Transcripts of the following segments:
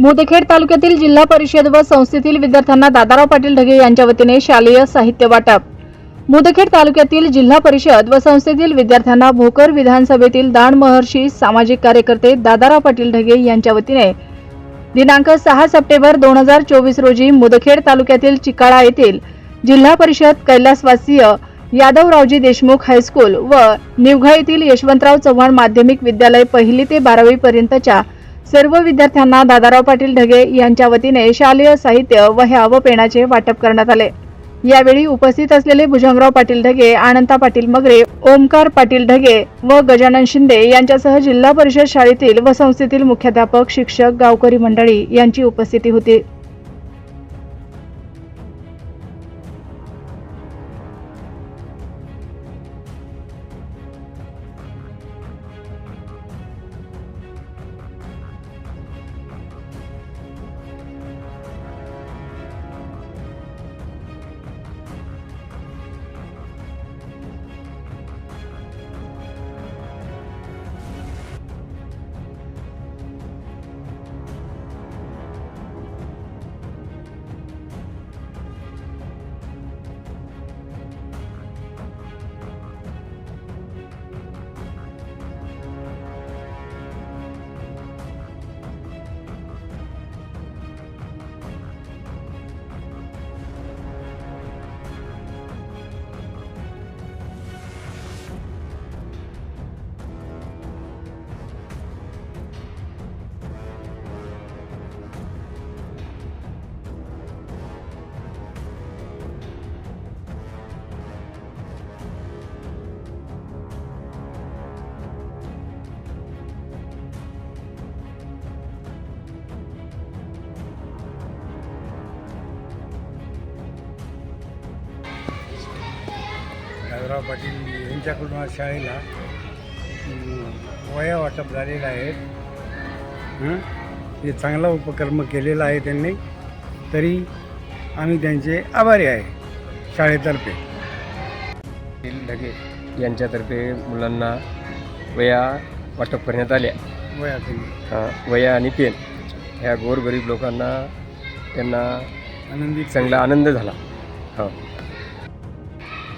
मुदखेड तालुक्यातील जिल्हा परिषद व संस्थेतील विद्यार्थ्यांना दादाराव पाटील ढगे यांच्या वतीने शालेय साहित्य वाटप. मुदखेड तालुक्यातील जिल्हा परिषद व संस्थेतील विद्यार्थ्यांना भोकर विधानसभेतील दान महर्षी सामाजिक कार्यकर्ते दादाराव पाटील ढगे यांच्या वतीने दिनांक सहा सप्टेंबर दोन हजार चोवीस रोजी मुदखेड तालुक्यातील चिकाळा येथील जिल्हा परिषद कैलासवासीय यादवरावजी देशमुख हायस्कूल व निवघा येथील यशवंतराव चव्हाण माध्यमिक विद्यालय पहिली ते बारावी पर्यंतच्या सर्व विद्यार्थ्यांना दादाराव पाटील ढगे यांच्या वतीने शालेय साहित्य वह्या व पेणाचे वाटप करण्यात आले. यावेळी उपस्थित असलेले भुजंगराव पाटील ढगे आनंदा पाटील मगरे ओमकार पाटील ढगे व गजानन शिंदे यांच्यासह जिल्हा परिषद शाळेतील व संस्थेतील मुख्याध्यापक शिक्षक गावकरी मंडळी यांची उपस्थिती होती. दादराव पाटील यांच्याकडून आज शाळेला वया वाटप झालेलं आहे. हं? हे चांगला उपक्रम केलेला आहे त्यांनी तरी आम्ही त्यांचे आभारी आहे शाळेतर्फे. ढगे यांच्यातर्फे मुलांना वया वाटप करण्यात आल्या. वया अ, वया आणि पेन ह्या गोरगरीब लोकांना त्यांना आनंदित चांगला आनंद झाला. हो.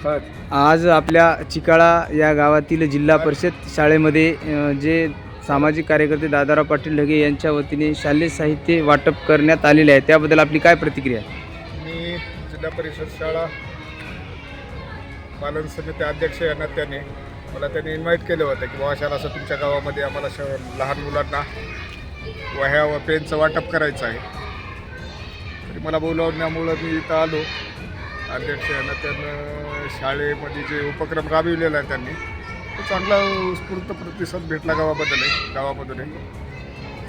आज आपल्या चिकाळा या गावातील जिल्हा परिषद शाळेमध्ये जे सामाजिक कार्यकर्ते दादाराव पाटील ढगे यांच्या वतीने शालेय साहित्य वाटप करण्यात आलेले आहे त्याबद्दल आपली काय प्रतिक्रिया मी जिल्हा परिषद शाळा पालन समिती अध्यक्ष या नात्याने मला त्यांनी इन्व्हाइट केलं होतं की बाबा अशाला असं तुमच्या गावामध्ये आम्हाला श लहान मुलांना वह्या व पेनचं वाटप करायचं आहे. तरी मला बोलावण्यामुळं मी इथं आलो. अध्यक्ष यांना त्यांना शाळेमध्ये जे उपक्रम राबविलेला आहे त्यांनी तो चांगला उत्स्फूर्त प्रतिसाद भेटला गावाबद्दल आहे गावामधून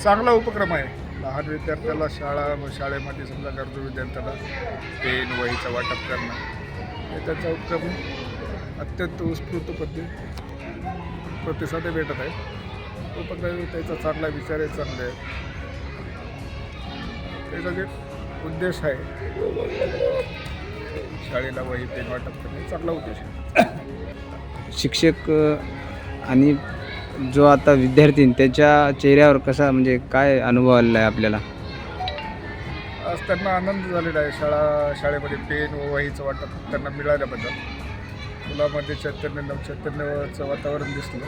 चांगला उपक्रम आहे. लहान विद्यार्थ्याला शाळा शाळेमध्ये समजा गरजू विद्यार्थ्याला पेन वहीचं वाटप करणं हे त्याचा उपक्रम अत्यंत उत्स्फूर्त पद्धती प्रतिसाद भेटत आहे. उपक्रम त्याचा चांगला विचार आहे चांगला आहे. त्याचा जे उद्देश आहे शाळेला वही पेन वाटप करणे चांगला उद्देश शिक्षक आणि जो आता विद्यार्थी त्याच्या चेहऱ्यावर कसा म्हणजे काय अनुभव आलेला आहे आपल्याला? आज त्यांना आनंद झालेला आहे. शाळा शाळेमध्ये पेन व वहीचं वाटप त्यांना मिळाल्याबद्दल. मुलामध्ये चैतन्य नवचैतन्याचं वातावरण दिसलं.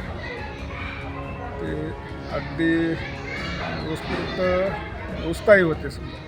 ते अगदी उत्स्फूर्त उत्साही होते समजा.